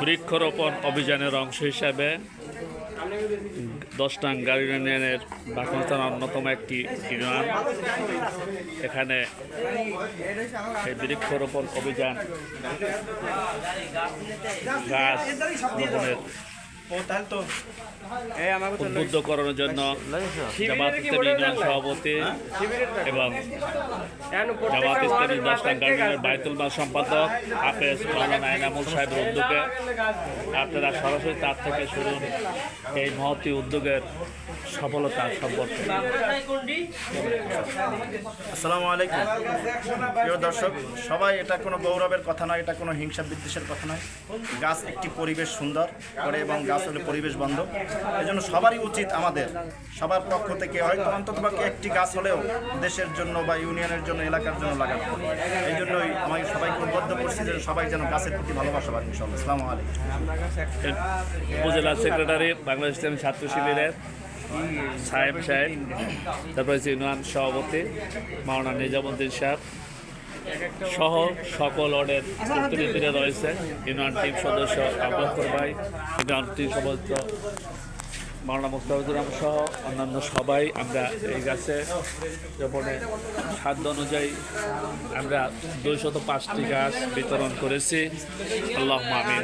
বৃক্ষরোপণ অভিযানের অংশ হিসাবে দশ নং গাড়ি ইউনিয়নের বাকনস্থান অন্যতম একটি ইউনিয়ন। এখানে এই বৃক্ষরোপণ অভিযান গাছ রোপণের উদ্বুদ্ধ করানোর জন্য জামাত ইসলামী ইউনিয়ন সভাপতি এবং জামাত ইসলামী দশ গাড়ি ইউনিয়নের মাল সম্পাদক হাফেজ মৌলানা এনামুল সাহেবের উদ্যোগে। আপনারা সরাসরি তার থেকে শুনুন এই মহতি উদ্যোগের সফলতা সম্পর্কে। আসসালামু আলাইকুম। প্রিয় দর্শক সবাই এটা কোনো গৌরবের কথা নয় এটা কোনো হিংসা বিদ্বেষের কথা নয়। গাছ একটি পরিবেশ সুন্দর করে এবং হলে পরিবেশ বান্ধব। এই জন্য সবারই উচিত আমাদের, সবার পক্ষ থেকে হয়তো অন্তত একটি গাছ হলেও দেশের জন্য বা ইউনিয়নের জন্য, এলাকার জন্য লাগানো। এই জন্যই আমাকে সবাইকে উদ্বুদ্ধ করছি যে সবাই যেন গাছের প্রতি ভালোবাসা পান ইনশাল্লাহ আসসালামু আলাইকুম। উপজেলা সেক্রেটারি, বাংলাদেশ ইসলামী ছাত্র শিবিরের সাহেব সাহেব, তারপরে ইউনিয়ন সভাপতি মাওনা নিজামুদ্দিন সাহেব সহ সকল অর্ডের প্রতিনিধিরা রয়েছে। ইউনিয়ন টিম সদস্য আবুবকর ভাই, ইউনিয়ন টিম সদস্য মাওলানা মুস্তাফিজুর রহমান সহ অন্যান্য সবাই আমরা এই গাছে রোপণে সাধ্য অনুযায়ী আমরা দুইশত পাঁচটি গাছ বিতরণ করেছি। আল্লাহ আমিন।